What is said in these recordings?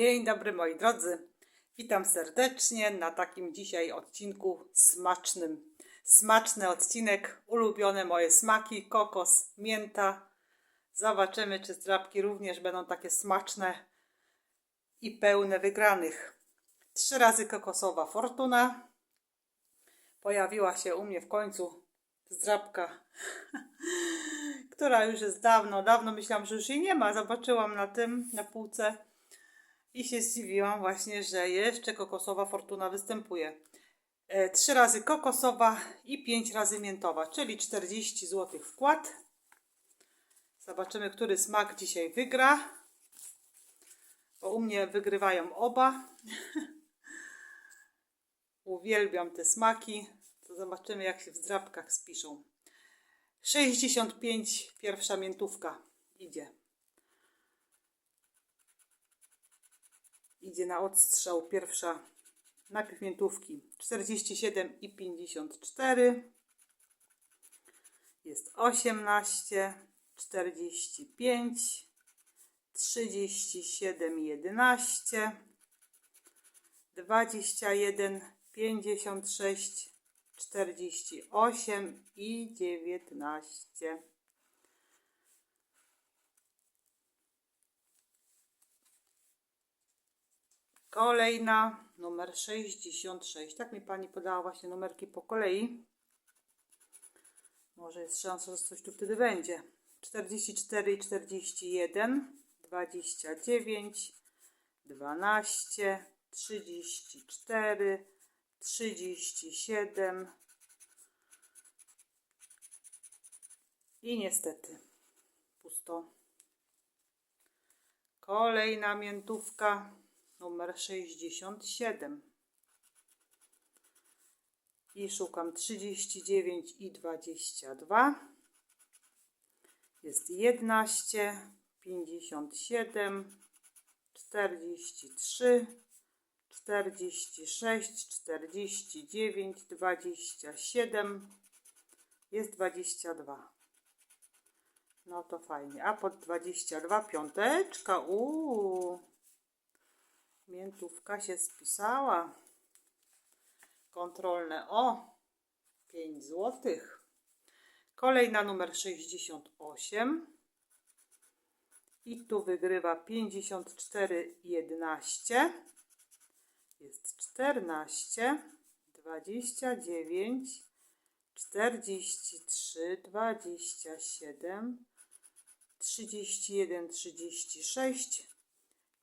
Dzień dobry moi drodzy. Witam serdecznie na takim dzisiaj odcinku smacznym. Smaczny odcinek, ulubione moje smaki, kokos, mięta. Zobaczymy, czy zdrabki również będą takie smaczne i pełne wygranych. Trzy razy kokosowa fortuna. Pojawiła się u mnie w końcu zdrabka, która już jest dawno, dawno myślałam, że już jej nie ma. Zobaczyłam na tym, na półce i się zdziwiłam właśnie, że jeszcze kokosowa fortuna występuje. E, Trzy razy kokosowa i pięć razy miętowa, czyli 40 zł wkład. Zobaczymy, który smak dzisiaj wygra. Bo u mnie wygrywają oba. Uwielbiam te smaki. To zobaczymy, jak się w zdrabkach spiszą. 65 pierwsza miętówka idzie. Idzie na odstrzał pierwsza najpierw miętówki 47 i 54 jest 18 45 37 11 21 56 48 i 19 Kolejna, numer 66. Tak mi pani podała właśnie numerki po kolei. Może jest szansa, że coś tu wtedy będzie. 44 i 41, 29, 12, 34, 37 i niestety pusto. Kolejna miętówka numer 67 i szukam 39 i 22 jest 11 57 43 46 49 27 jest 22 no to fajnie. A pod 22 piąteczka. Uuu Miętówka się spisała. Kontrolne o 5 zł. Kolejna numer 68. I tu wygrywa 54 11. Jest 14, 29, 43, 27, 31, 36,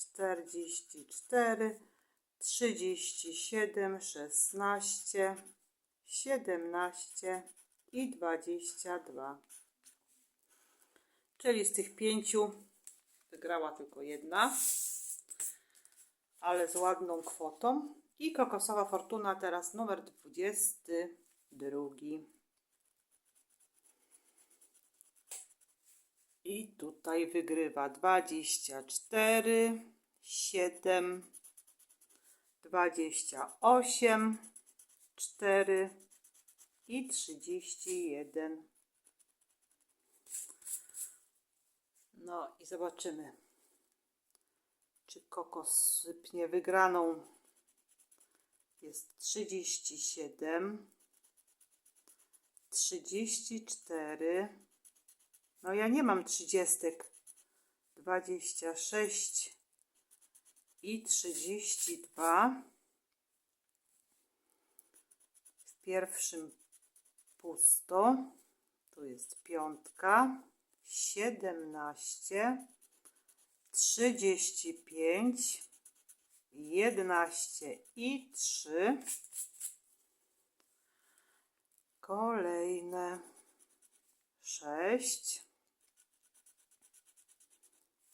44, 37, 16, 17 i 22. Czyli z tych pięciu wygrała tylko jedna, ale z ładną kwotą. I kokosowa fortuna teraz numer 22. I tutaj wygrywa 24, 7, 28, 4 i 31. No i zobaczymy, czy kokos sypnie wygraną. Jest 37, 34, no ja nie mam trzydziestek. 26 i 32. W pierwszym pusto. Tu jest piątka. 17, 35, 11 i 3. Kolejne 6,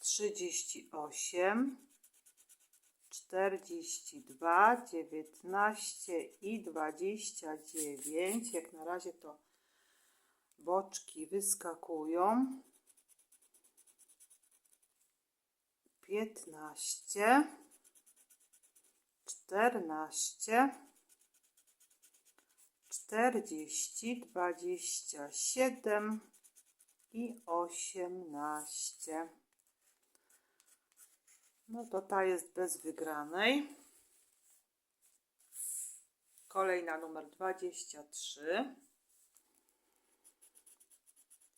trzydzieści osiem, 42, 19 i 29. Jak na razie to boczki wyskakują. 15, 14, 40, 27 i 18. No to ta jest bez wygranej. Kolejna numer 23.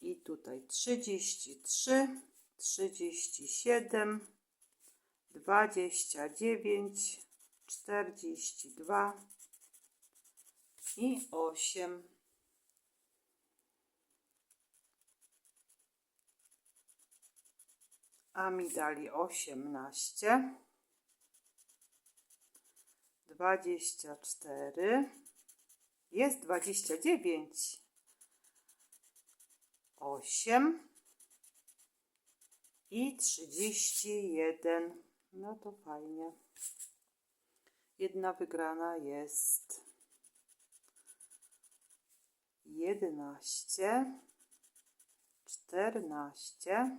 I tutaj 33, 37, 29, 42 i 8. A mi dali 18, 24, jest 29, 8 i 31. No to fajnie. Jedna wygrana jest 11, 14,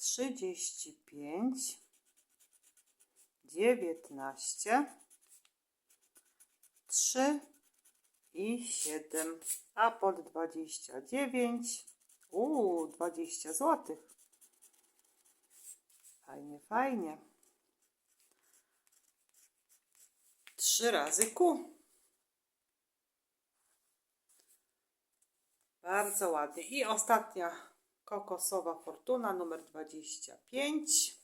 40, 35, 19, 3 i 7, a pod 29, uuu, 20 zł. Fajnie, fajnie. Trzy razy ku. Bardzo ładnie. I ostatnia kokosowa fortuna numer 25.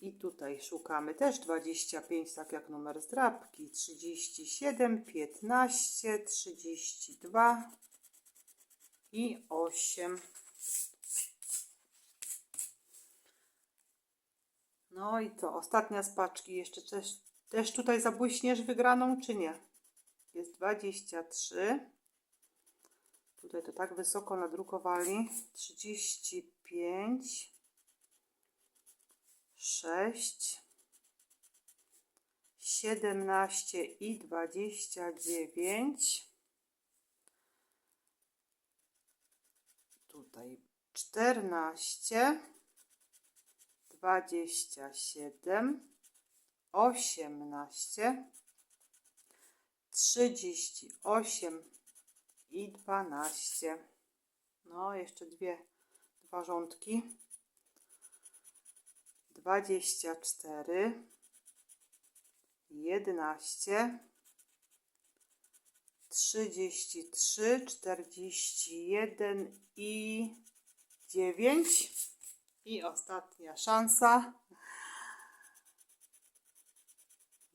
I tutaj szukamy też 25, tak jak numer zdrabki. 37, 15, 32 i 8. No i to ostatnia z paczki. Jeszcze też, też tutaj zabłyśniesz wygraną, czy nie? Jest 23. Tutaj to tak wysoko nadrukowali. 35. 6. 17 i 29. Tutaj 14. 27. 18. 38 i 12. No, jeszcze dwie, dwa rządki. 24, 11, 33, 41 i 9. I ostatnia szansa.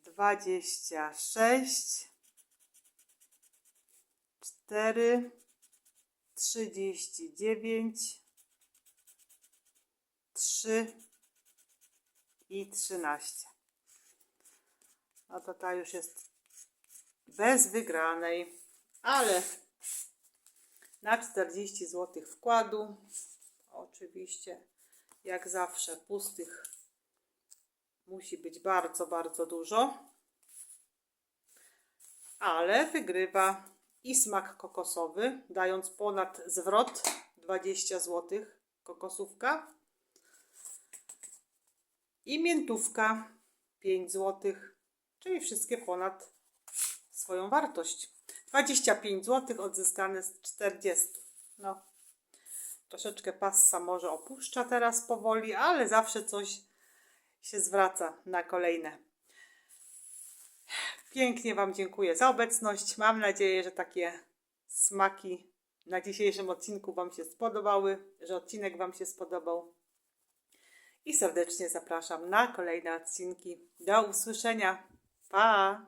26, 4, 39, 3 i 13. No to ta już jest bez wygranej, ale na 40 zł wkładu. Oczywiście, jak zawsze, pustych musi być bardzo, bardzo dużo. Ale wygrywa i smak kokosowy, dając ponad zwrot 20 zł kokosówka. I miętówka 5 zł, czyli wszystkie ponad swoją wartość. 25 zł odzyskane z 40. No, troszeczkę passa może opuszcza teraz powoli, ale zawsze coś się zwraca na kolejne. Pięknie Wam dziękuję za obecność. Mam nadzieję, że takie smaki na dzisiejszym odcinku Wam się spodobały, że odcinek Wam się spodobał. i serdecznie zapraszam na kolejne odcinki. Do usłyszenia. Pa!